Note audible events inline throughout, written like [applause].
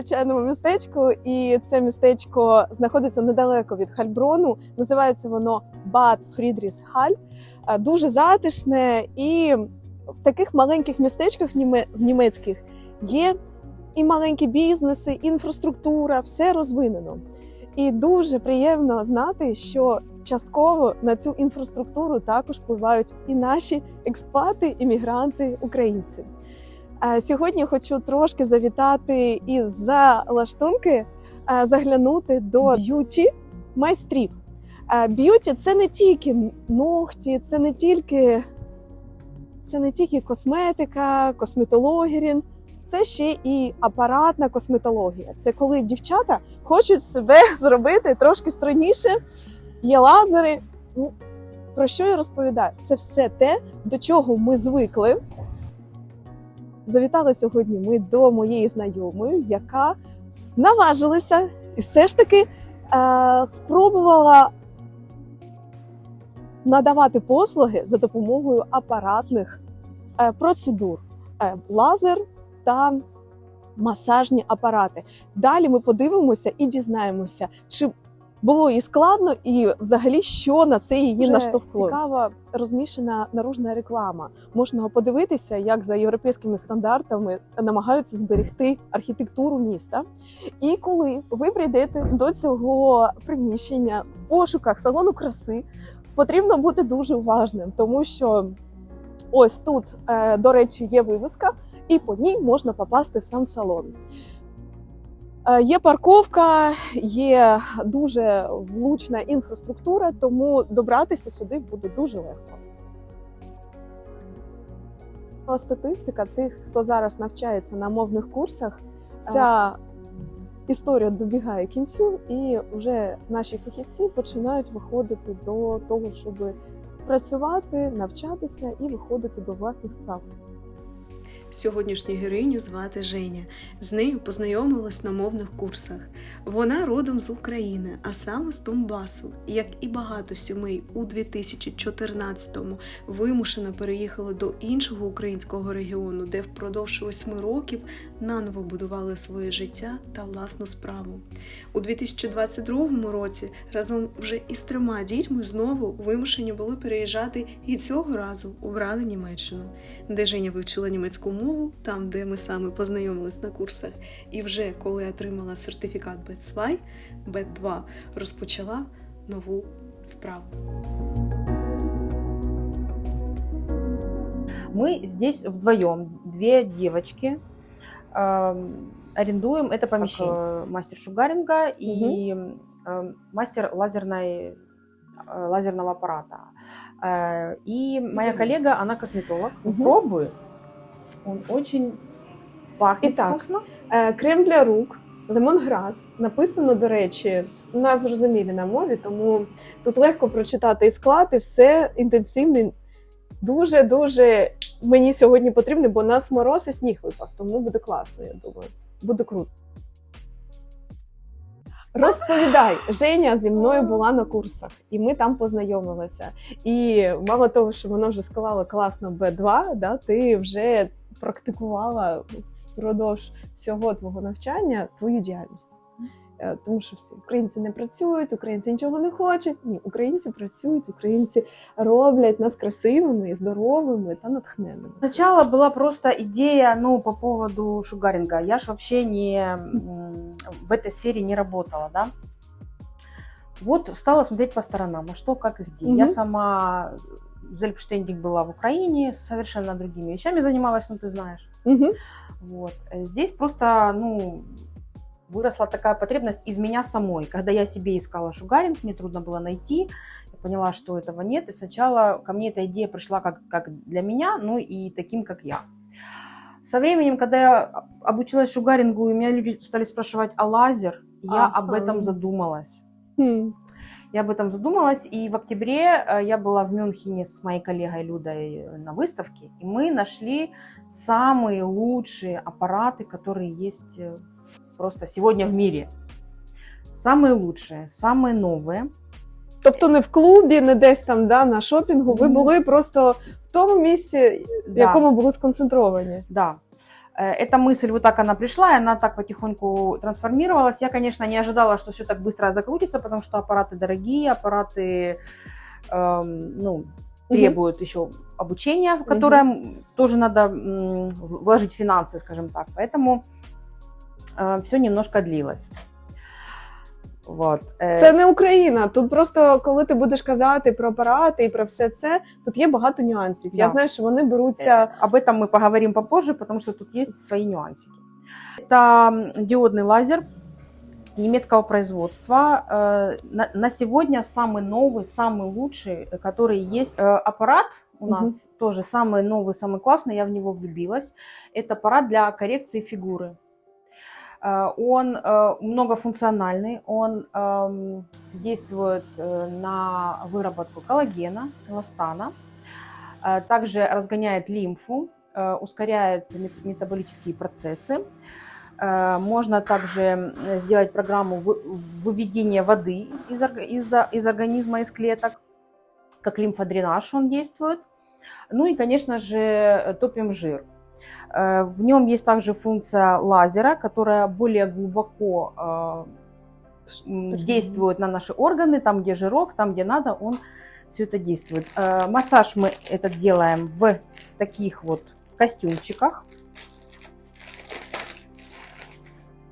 надзвичайному містечку, і це містечко знаходиться недалеко від Хальброну. Називається воно Бад Фрідріс Халь. Е, Дуже затишне, і в таких маленьких містечках в німецьких є і маленькі бізнеси, інфраструктура, все розвинено. І дуже приємно знати, що частково на цю інфраструктуру також впливають і наші експати, іммігранти, українці. Е, Сьогодні хочу трошки завітати із за лаштунки, е, заглянути до б'юті майстрів. Е, Б'юті це не тільки ногті, це не тільки, це не тільки косметика, косметологія, це ще і апаратна косметологія. Це коли дівчата хочуть себе [laughs] зробити трошки стройніше. Є лазери. Ну, про що я розповідаю? Це все те, до чого ми звикли. Завітали сьогодні ми до моєї знайомої, яка наважилася і все ж таки е, спробувала надавати послуги за допомогою апаратних е, процедур, Е, лазер та масажні апарати. Далі ми подивимося і дізнаємося, чи було їй складно, і взагалі що на це її Вже наштовхнуло. Цікава розміщена наружна реклама. Можна подивитися, як за європейськими стандартами намагаються зберегти архітектуру міста. І коли ви прийдете до цього приміщення в пошуках салону краси, потрібно бути дуже уважним, тому що ось тут, е, до речі, є вивіска, і по ній можна попасти в сам салон. Е, Є парковка, є дуже влучна інфраструктура, тому добратися сюди буде дуже легко. Статистика тих, хто зараз навчається на мовних курсах, ця історія добігає кінцю, і вже наші фахівці починають виходити до того, щоб працювати, навчатися і виходити до власних справ. Сьогоднішню героїню звати Женя. З нею познайомилась на мовних курсах. Вона родом з України, а саме з Донбасу. Як і багато сімей у 2014-му вимушено переїхали до іншого українського регіону, де впродовж восьми років наново будували своє життя та власну справу. У 2022 році разом вже із трьома дітьми знову вимушені були переїжджати і цього разу обрали Німеччину де Женя вивчила німецьку мову, там, де ми саме познайомились на курсах. І вже коли отримала сертифікат B2, B2 розпочала нову справу. Мы здесь вдвоем, две девочки, эм, арендуем это помещение. Э, Мастер шугаринга и э, мастер лазерной, э, лазерного аппарата. Э, И моя Мгм. коллега, она косметолог. Мгм. Пробую. Он очень пахнет Итак, вкусно. Е, Крем для рук, лемонграс. Написано, до речі, на зрозумілій на мові, тому тут легко прочитати і склад, і все інтенсивний. Дуже дуже мені сьогодні потрібно, бо у нас мороз і сніг випав, тому буде класно, я думаю. Буде круто. Розповідай, Женя зі мною була на курсах, і ми там познайомилися. І мало того, що вона вже склала класно Б2, да, ти вже практикувала впродовж всього твого навчання твою діяльність. Е, Тому що всі українці не працюють, українці нічого не хочуть. Ні, українці працюють, українці роблять нас красивими, здоровими та натхненими. Сначала была просто идея, ну, по поводу шугаринга. Я ж вообще не м, в этой сфере не работала, да. Вот стала смотреть по сторонам, а что, как и где. Я Мгм. сама зельпштейндинг была в Украине, совершенно другими вещами занималась, ну, ты знаешь. Угу. Вот. Э, Здесь просто, ну, выросла такая потребность из меня самой. Когда я себе искала шугаринг, мне трудно было найти. Я поняла, что этого нет. И сначала ко мне эта идея пришла как, как для меня, ну и таким, как я. Со временем, когда я обучилась шугарингу, и меня люди стали спрашивать, а лазер, я Ага. об этом задумалась. Я об этом задумалась, и в октябре э, я была в Мюнхене с моей коллегой Людой э, на выставке, и мы нашли самые лучшие аппараты, которые есть э, просто сегодня в мире. Самые лучшие, самые новые. Тобто не в клубі, не десь там да, на шопінгу. Ви Мгм. були просто в тому місці, в Да. якому були сконцентровані. Да. Э, Эта мысль, вот так она пришла, и она так потихоньку трансформировалась. Я, конечно, не ожидала, что все так быстро закрутится, потому что аппараты дорогие, аппараты эм, ну, требуют еще обучения, в которое м, тоже надо м, вложить финансы, скажем так. Поэтому все немножко длилось. Вот. Э, Це не Україна. Тут просто коли ти будеш казати про апарати і про все це, тут є багато нюансів. Я Да. знаю, що вони беруться. Э, Об этом мы поговорим попозже, потому что тут есть свои нюансики. Это м, диодный лазер немецкого производства. Э, На, на сегодня самый новый, самый лучший, э, который есть. Э, Аппарат у Мгм. нас тоже самый новый, самый классный, я в него влюбилась. Это аппарат для коррекции фигуры. Э, Он э, многофункциональный, он эм, действует э, на выработку коллагена, эластана, также разгоняет лимфу, ускоряет мет- метаболические процессы. Можно также сделать программу вы- выведения воды из, из, из организма, из клеток, как лимфодренаж он действует. Ну и, конечно же, топим жир. Э, В нем есть также функция лазера, которая более глубоко э, действует на наши органы, там, где жирок, там, где надо, он все это действует. Э, Массаж мы этот делаем в таких вот костюмчиках.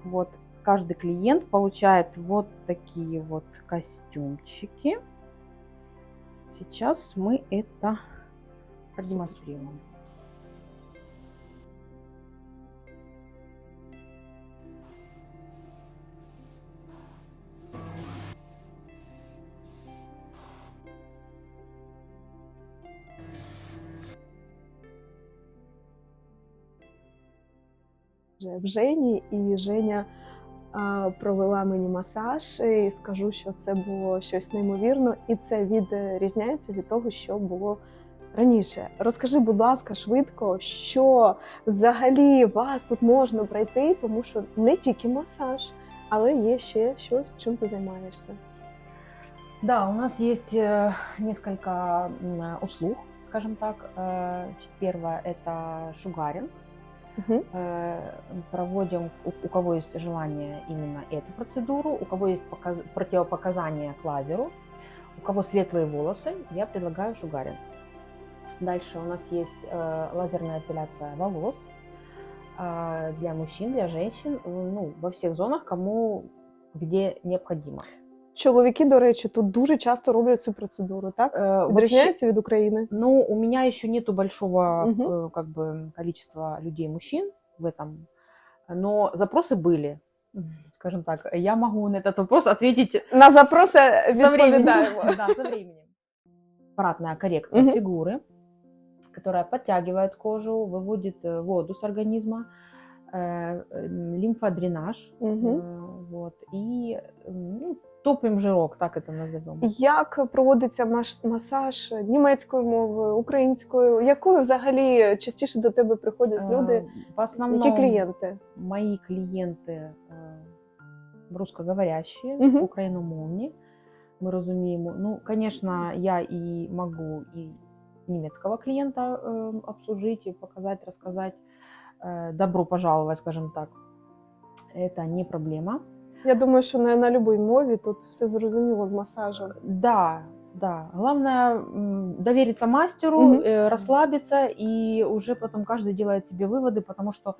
Вот каждый клиент получает вот такие вот костюмчики. Сейчас мы это продемонстрируем. вже в Жені, і Женя а, провела мені масаж. І скажу, що це було щось неймовірно, і це відрізняється від того, що було раніше. Розкажи, будь ласка, швидко, що взагалі вас тут можна пройти, тому що не тільки масаж, але є ще щось, чим ти займаєшся. Да, у нас есть э, несколько м, услуг, скажем так. Э, ч- Первое это шугаринг. Э, Проводим, у кого есть желание, именно эту процедуру, у кого есть показ- противопоказания к лазеру, у кого светлые волосы, я предлагаю шугаринг. Дальше у нас есть э, лазерная эпиляция волос э, для мужчин, для женщин, ну, во всех зонах, кому где необходимо. Чоловіки, до речі, тут дуже часто роблять цю процедуру, так? Э, вообще- Відрізняється від України. Ну, у меня еще нету большого Мгм. э, как бы количества людей мужчин в этом, но запросы были, скажем так. Я могу на этот вопрос ответить На запроси со временем. відповідаємо. [laughs] Да, со временем. Аппаратная коррекция Мгм. фигуры, которая подтягивает кожу, выводит э, воду с организма, э, м, лимфодренаж, Мгм. э, вот, и м, ну, топим жирок, так это назовем. Як проводиться маш- масаж німецькою мовою, українською? Якою взагалі частіше до тебе приходять люди? Э, В основном Які клієнти? мои клиенты э, русскоговорящие, Мгм. україномовні. Ми розуміємо. Ну, конечно, я і могу і немецкого клиента э, обслужить, и показать, рассказать. Э, добро пожаловать, скажем так. Это не проблема. Я думаю, що на, на будь-якій мові тут все зрозуміло з масажем. Да, да. Главное м, довериться мастеру, Мгм. э, расслабиться, и уже потом каждый делает себе выводы, потому что,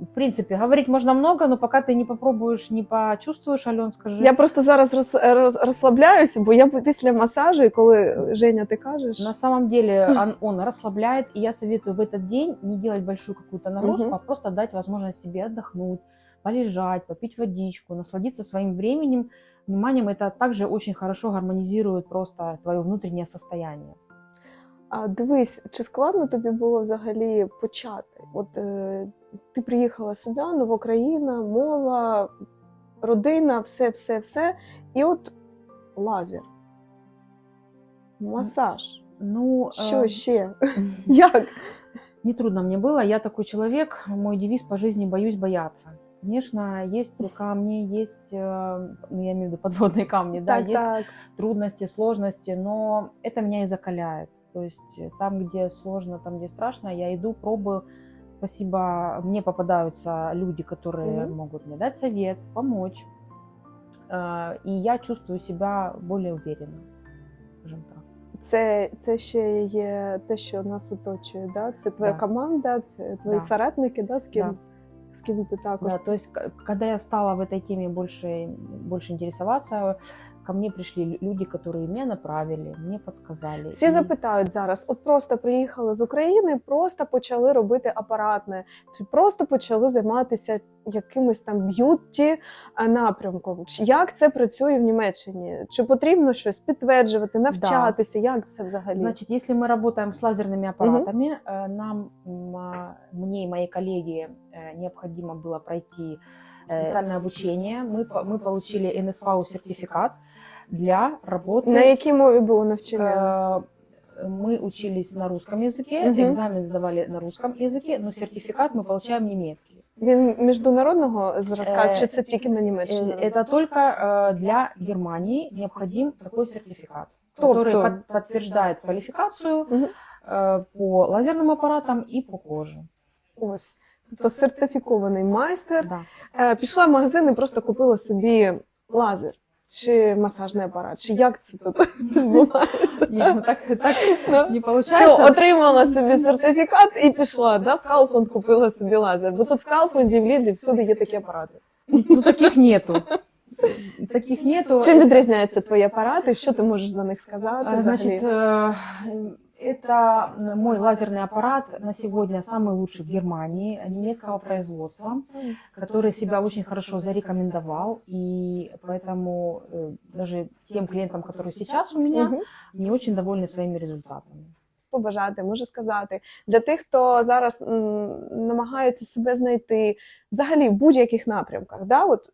в принципе, говорить можно много, но пока ты не попробуешь, не почувствуешь, Ален, скажи. Я просто зараз роз, роз- розслабляюся, бо я після масажу, і коли Женя, ти кажеш, На самом деле [laughs] он, он расслабляет, и я советую в этот день не делать большую какую-то нагрузку, Мгм. а просто дать возможность себе отдохнуть, полежать, попить водичку, насладиться своим временем, вниманием. Это также очень хорошо гармонизирует просто твое внутреннее состояние. а дивись, чи складно тобі було взагалі почати? От е, ти приїхала сюди, нова країна, мова, родина, все, все, все. І от лазер, масаж. Ну, Що э, ще? [laughs] Як? не трудно мне было. Я такой человек, мой девиз по жизни «боюсь бояться». Конечно, есть камни, есть, э, ну, я имею в виду подводные камни, да, так, есть так. трудности, сложности, но это меня и закаляет. То есть э, там, где сложно, там, где страшно, я иду, пробую, Спасибо, мне попадаются люди, которые Мгм. могут мне дать совет, помочь. Э, И я чувствую себя более уверенно, скажем так. Це, це ще є те, що нас оточує. Да? Це твоя Да. команда, це твої Да. соратники, да? з ким, Да. з ким ти також. Да, то есть, к- когда я стала в этой теме больше, больше интересоваться, ко мне пришли лю- люди, которые меня направили, мне подсказали. Всі И- запитають зараз: от просто приїхали з України, просто почали робити апаратне, чи просто почали займатися якимось там б'юті е, напрямком. Чи- Як це працює в Німеччині? Чи потрібно щось підтверджувати, навчатися? Як це взагалі? Значит, если мы работаем с лазерными аппаратами, э, нам, м, а, мне и моей коллеге э, необходимо было пройти специальное обучение. Мы, по- мы получили НСФАУ сертификат для работы. На якій мові було навчання? Э, Мы учились на русском языке, Мгм. экзамен сдавали на русском языке, но сертификат мы получаем немецкий. Він міжнародного зразка, Е, чи це тільки на Німеччині? Э, Это только э, для Германии необходим такой сертификат, Тобто? который под- подтверждает квалификацию Мгм. э, по лазерным аппаратам и по коже. Ось. Тобто сертифікований майстер. Да. Е, Пішла в магазин і просто купила собі лазер. Чи масажний апарат, чи як це тут [laughs] відбувається? Не, ну так, так Ну, не получается. Все, отримала собі сертифікат і пішла. Да? В Калфонд купила собі лазер. Бо тут в Калфонді, в Лідлі всюди є такі апарати. Ну, таких нету. Таких нету. Чим відрізняються твої апарати? Що ти можеш за них сказати? А, Значит, взагалі? э, это мой лазерный аппарат на сегодня самый лучший в Германии, немецкого производства, который себя очень хорошо зарекомендовал, и поэтому э, даже тем клиентам, которые сейчас у меня, Мгм. не очень довольны своими результатами. побажати, може сказати для тих, хто зараз м, намагається себе знайти взагалі в будь-яких напрямках. Да? От,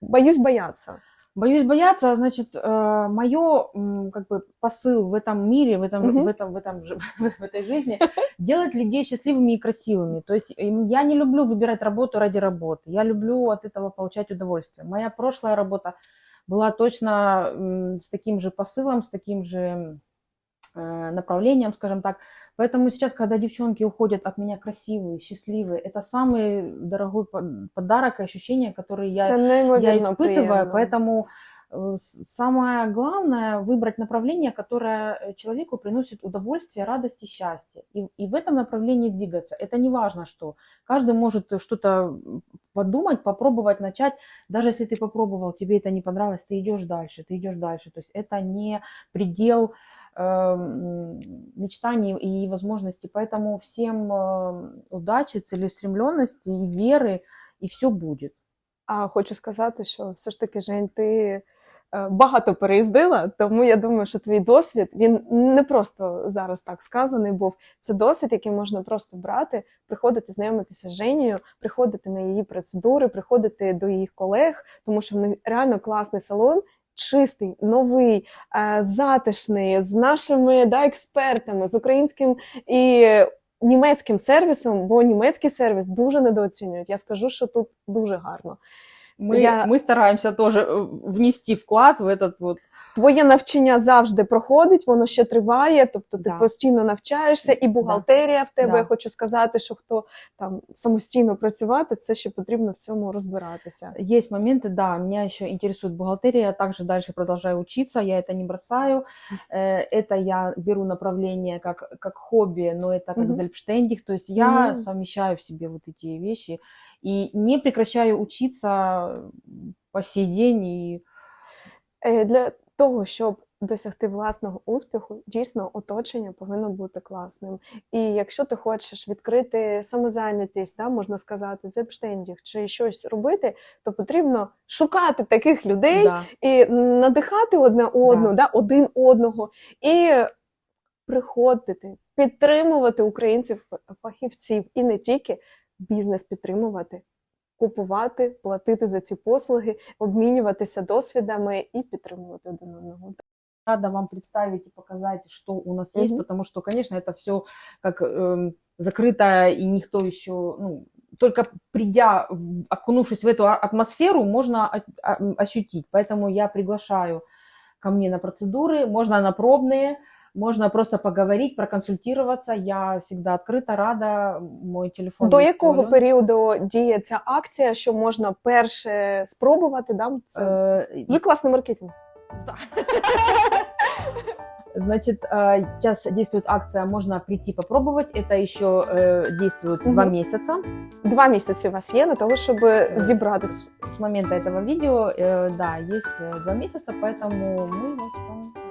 боюсь бояться. Боюсь бояться, значит, мое как бы посыл в этом мире, в этом, Мгм. в этом, в этом, [laughs] жи- в этой жизни делать людей счастливыми и красивыми. То есть им- я не люблю выбирать работу ради работы. Я люблю от этого получать удовольствие. Моя прошлая работа была точно м, с таким же посылом, с таким же э, направлением, скажем так. Поэтому сейчас, когда девчонки уходят от меня красивые, счастливые, это самый дорогой по- подарок и ощущение, которые я я испытываю, приємно. поэтому э, самое главное выбрать направление, которое человеку приносит удовольствие, радость и счастье. И, и в этом направлении двигаться. Это не важно, что. Каждый может что-то подумать, попробовать, начать. Даже если ты попробовал, тебе это не понравилось, ты идешь дальше, ты идешь дальше. То есть это не предел мечтаний и возможностей. Поэтому всем э, удачи, целеустремленности и веры, и все будет. А хочу сказати, що все ж таки, Жень, ти е, багато переїздила, тому я думаю, що твій досвід він не просто зараз так сказаний був. Це досвід, який можна просто брати, приходити, знайомитися з Женєю, приходити на її процедури, приходити до її колег, тому що в них реально класний салон. Чистий, новий, е, затишний, з нашими да, експертами, з українським і німецьким сервісом, бо німецький сервіс дуже недооцінюють. Я скажу, що тут дуже гарно. Мы, Я- мы стараемся тоже э, внести вклад в этот вот. Твоє навчання завжди проходить, воно ще триває, тобто ти Да. постійно навчаєшся, і бухгалтерія в тебе. Да. Я хочу сказати, що хто там самостійно працювати, це ще потрібно в цьому розбиратися. Есть моменты, да, меня еще интересует бухгалтерия, я также дальше продолжаю учиться, я это не бросаю. Э, Это я беру направление как, как хобби, но это как Мгм. зельпштендик, то есть я Мгм. совмещаю в себе вот эти вещи и не прекращаю учиться по сей день. И Е, Для того, щоб досягти власного успіху, дійсно оточення повинно бути класним. І якщо ти хочеш відкрити самозайнятість, да, можна сказати, зельпштендінг чи щось робити, то потрібно шукати таких людей, да, і надихати одне одного, да. один одного, і приходити, підтримувати українців, фахівців, і не тільки бізнес підтримувати, купувати, платити за ці послуги, обмінюватися досвідами і підтримувати один одного. рада вам представить и показать, что у нас есть, Мгм. потому что, конечно, это все как эм, закрыто, и никто еще, ну, только придя, в- окунувшись в эту а- атмосферу, можно о- а- м, ощутить. Поэтому я приглашаю ко мне на процедуры, можно на пробные, Можно просто поговорить, проконсультироваться. Я всегда открыта, рада. Мой телефон. До есть якого Оля. періоду діє ця акція, що можна перше спробувати? Да? Це Э, дуже класний маркетинг. Значит, э, сейчас действует акция, можно прийти попробовать. Это еще э, действует два Мгм. месяца. Два місяці у вас є на того, щоб зібратися. С момента этого видео, э, да, есть э, два месяца, поэтому мы вас ждем. Дякую.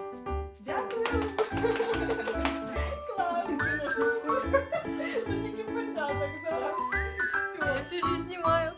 Клас, Це тільки початок зараз. Я все ще снимаю.